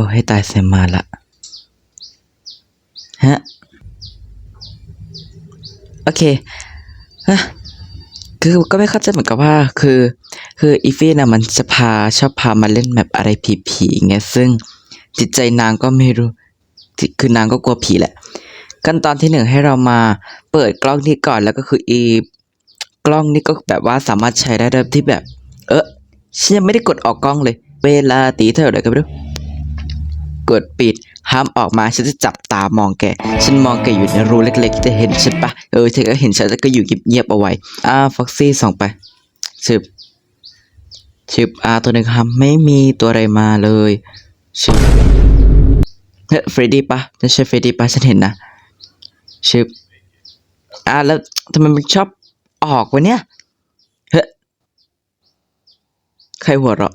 อ้ให้ตายเสียมาละฮะ โอเคฮะคือก็ไม่เข้าใจเหมือนกับว่า คือ คืออีฟี่นะมันจะพาชอบพามาเล่นแบบอะไรผีๆเงี้ยซึ่งจิตใจนางก็ไม่รู้คือนางก็กลัวผีแหละขั้นตอนที่หนึ่งให้เรามาเปิดกล้องนี้ก่อนแล้วก็คืออีกล้องนี่ก็แบบว่าสามารถใช้ได้โดยที่แบบ เออฉันยังไม่ได้กดออกกล้องเลย เวลาตีเท่าไหร่ก็ไม่รู้ กดปิด ห้ามออกมาฉันจะจับตามองแก ฉันมองแกอยู่ในรูเล็กๆจะเห็นฉันปะเออเธอก็เห็นฉันแล้วก็อยู่เงียบๆเอาไว้อ่าฟ็อกซี่ส่องไปชึบชึบอ่าตัวหนึ่งครับไม่มีตัวอะไรมาเลยชึบเฮ้ยเฟรดดี้ปะจะใช่เฟรดดี้ปะฉันเห็นนะชึบอ่าแล้วทำไมมันชอบออกวะเนี่ยเฮ้ยใครหัวเราะ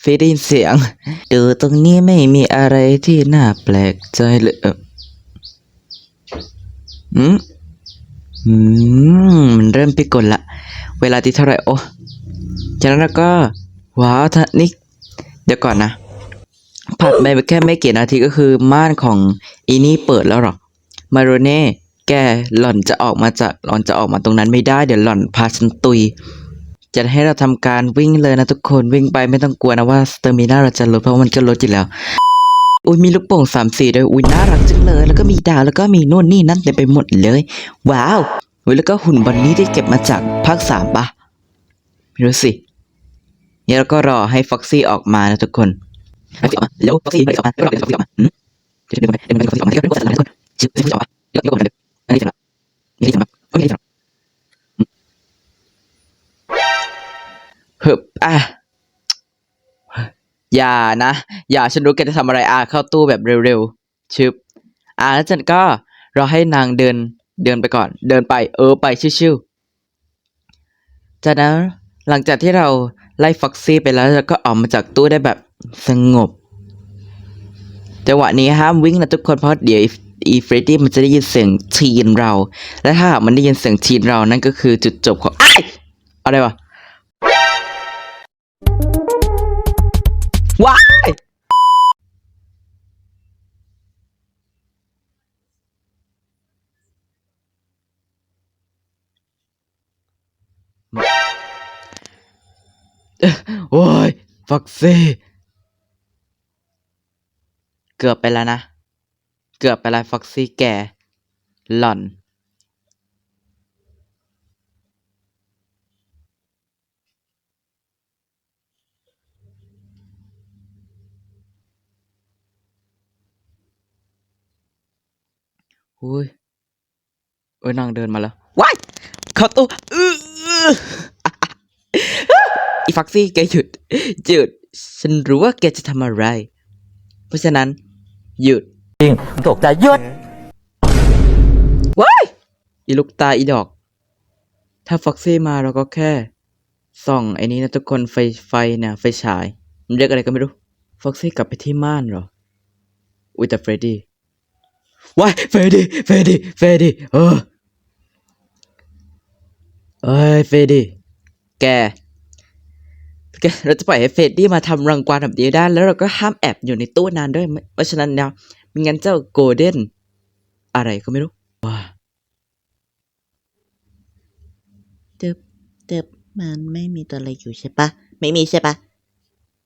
เฟยได้ยินเสียงดูตรงนี้ไม่มีอะไรที่น่าแปลกใจเลยเอออืมอืมมันเริ่มพิกลละ เวลาที่เท่าไหร่โอ้จากนั้นก็ ว้าวท่านี่เดี๋ยวก่อนนะผัดไปแค่ไม่กี่นาทีก็คือม่านของอีนี่เปิดแล้วหรอ มาโรเน่ แกหล่อนจะออกมาจากหล่อนจะออกมาตรงนั้นไม่ได้ เดี๋ยวหล่อนพาฉันตุย จะให้เราทำการวิ่งเลยนะทุกคนวิ่งไปไม่ต้องกลัวนะว่าสเตอร์มินาเราจะลดเพราะามันก็ลดอยู่แล้ว อุ้ยมีลูกโป่งสามสีด้วยอุ้ยน่ารักจังเลย แล้วก็มีดาวแล้วก็มีนู่นนี่นั่นเต็มไปหมดเลย ว้าวอุ้ยแล้วก็หุ่นบอนนี้ที่เก็บมาจากภาคสามปะไม่รู้สิเนี่ยเราก็รอให้ฟ็อกซี่ออกมานะทุกคนฟ็อกซี่ออกมาเร็วฟ็อกซี่ออกมาเร็วฟ็อกซี่ออกมาอืมเดี๋ยวเดี๋ยวเดี๋ยวเดี๋ยวฟ็อกซี่ออกมาเดี๋ยวเดี๋ยวเดี๋ยวเดี๋ยวชิบชิบออกมาเดี๋ยวเดี๋ยวเดี๋ยวอันนี้สำหรับอันนี้สำหรับอันนี้สำหรับฮึบอ่ อะอย่านะ อย่าฉันรู้แกจะทำอะไรอะเข้าตู้แบบเร็วๆชึบอะแล้วฉันก็รอให้นางเดินเดินไปก่อน เดินไปเออไปชิวๆจากนั้นหลังจากที่เราไล่ฟ็อกซี่ไปแล้วเราก็ออกมาจากตู้ได้แบบสงบจังหวะนี้ห้ามวิ่งนะทุกคนเพราะเดี๋ยวอีเฟรดดี้มันจะได้ยินเสียงทีนเรา และถ้ามันได้ยินเสียงทีนเรานั่นก็คือจุดจบของอ้ายอะไรวะ โอ้ยฟักซี่ เกือบไปแล้วนะ เกือบไปแล้วฟ็อกซี่แก หล่อน อุ้ยเอ้ยนางเดินมาแล้ว ว้าย เข้าตู้อื้อ อื้ออีฟักซี่แกหยุดหยุด ฉันรู้ว่าแกจะทำอะไร เพราะฉะนั้น หยุดจริงตกใจหยุดว้ายอีลูกตาอีดอก ถ้าฟ็อกซี่มาเราก็แค่ ส่องไอ้นี้นะทุกคนไฟไฟเนี่ยไฟฉายมันเรียกอะไรก็ไม่รู้ฟ็อกซี่กลับไปที่ม่านเหรอ อุ้ยแต่เฟรดดี้ว้ายเฟรดดี้เฟรดดี้เฟรดดี้เออเอ้ยเฟรดดี้แกแก เราจะปล่อยให้เฟรดดี้มาทำรังควานแบบนี้ได้ แล้วเราก็ห้ามแอบอยู่ในตู้นานด้วย เพราะฉะนั้นเนี่ยไม่งั้นเจ้าโกลเด้นอะไรก็ไม่รู้ว้าตึบตึบมันไม่มีตัวอะไรอยู่ใช่ปะ ไม่มีใช่ปะ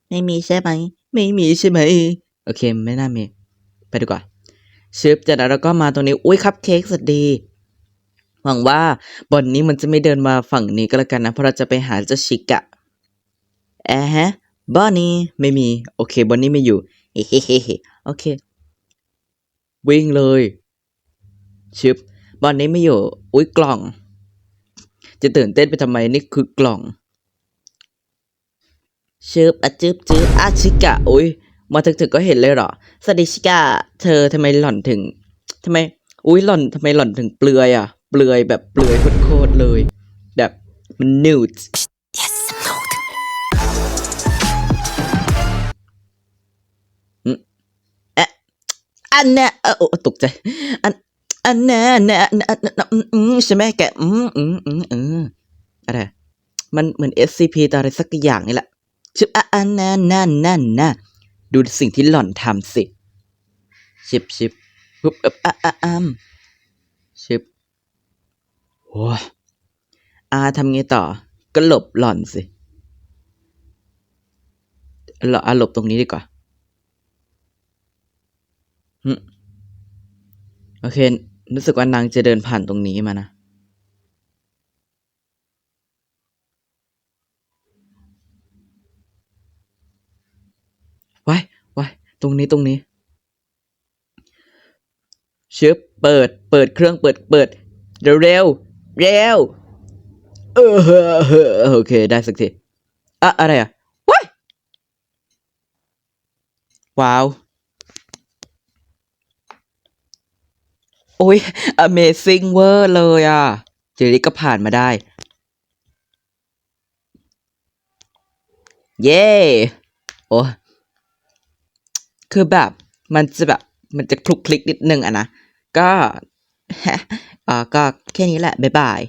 ไม่มีใช่ไหม ไม่มีใช่ไหม โอเค ไม่น่ามี ไปดีกว่าชิปจากนั้นเราก็มาตรงนี้ อุ้ยคัพเค้กสวัสดี หวังว่าบอนนี้มันจะไม่เดินมาฝั่งนี้ก็แล้วกันนะ เพราะเราจะไปหาเจ้าชิกะแอะฮะบอนนี่ไม่มี โอเคบอนนี่ไม่อยู่เฮ้เฮ้เฮ้โอเค วิ่งเลยชิปบอนนี้ไม่อยู่ อุ้ยกล่อง จะตื่นเต้นไปทำไมนี่คือกล่องชืบอะจืบจืบอาชิกะอุ้ยมาถึงถึงก็เห็นเลยเหรอสวัสดีชิกะเธอทำไมหล่อนถึงทำไม อุ้ยหล่อนทำไมหล่อนถึงเปลือยอะ เปลือยแบบเปลือยโคตรเลย แบบมันนิว อันเนี้ยเออตกใจอันอันเนี้ยเนี้ยเนี้ยเนี้ยอืมอืมใช่ไหมแกอืมอืมอืมอืมอะไรมันเหมือน SCP ตอนอะไรสักอย่างนี่แหละชื่ออะอันนั่นนั่นนั่นนะดูสิ่งที่หล่อนทำสิชิบชิบปุ๊บเอบอะอะอ้มชิบโอ้ยอาทำไงต่อ ก็หลบหล่อนสิหลออาหลบตรงนี้ดีกว่า หึโอเค รู้สึกว่านางจะเดินผ่านตรงนี้มานะ ไว้ไว้ตรงนี้ตรงนี้ชึบเปิด เปิดเครื่องเปิด เปิด เร็วเร็วเร็วเออเออเออโอเค ได้สักทีอะอะไรอะว้ายว้าว อ้ย Amazing เวอร์เลยอะเจลิก็ผ่านมาได้ เย้ โอ้คือแบบมันจะแบบมันจะคลุกคลิกนิดนึงอะนะ ก็อ่าก็แค่นี้แหละ บ๊ายบาย